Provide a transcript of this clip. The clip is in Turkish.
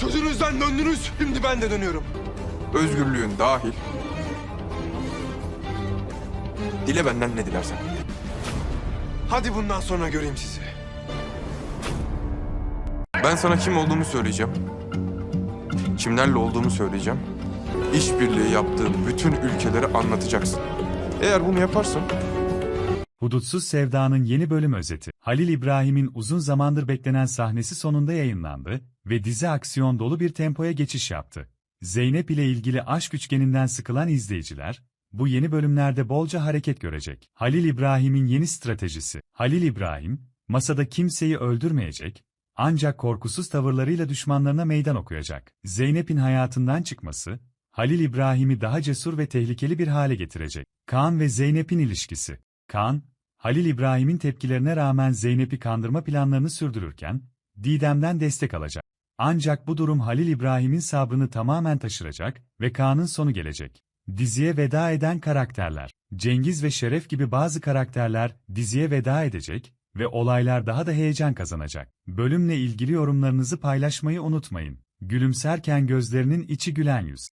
Sözünüzden döndünüz. Şimdi ben de dönüyorum. Özgürlüğün dahil. Dile benden ne dilersen. Hadi bundan sonra göreyim sizi. Ben sana kim olduğumu söyleyeceğim. Kimlerle olduğumu söyleyeceğim. İşbirliği yaptığım bütün ülkeleri anlatacaksın. Eğer bunu yaparsan Hudutsuz Sevda'nın yeni bölüm özeti. Halil İbrahim'in uzun zamandır beklenen sahnesi sonunda yayınlandı ve dizi aksiyon dolu bir tempoya geçiş yaptı. Zeynep ile ilgili aşk üçgeninden sıkılan izleyiciler, bu yeni bölümlerde bolca hareket görecek. Halil İbrahim'in yeni stratejisi. Halil İbrahim, masada kimseyi öldürmeyecek, ancak korkusuz tavırlarıyla düşmanlarına meydan okuyacak. Zeynep'in hayatından çıkması, Halil İbrahim'i daha cesur ve tehlikeli bir hale getirecek. Kaan ve Zeynep'in ilişkisi. Kaan, Halil İbrahim'in tepkilerine rağmen Zeynep'i kandırma planlarını sürdürürken, Didem'den destek alacak. Ancak bu durum Halil İbrahim'in sabrını tamamen taşıracak ve Kaan'ın sonu gelecek. Diziye veda eden karakterler. Cengiz ve Şeref gibi bazı karakterler diziye veda edecek ve olaylar daha da heyecan kazanacak. Bölümle ilgili yorumlarınızı paylaşmayı unutmayın. Gülümserken gözlerinin içi gülen yüz.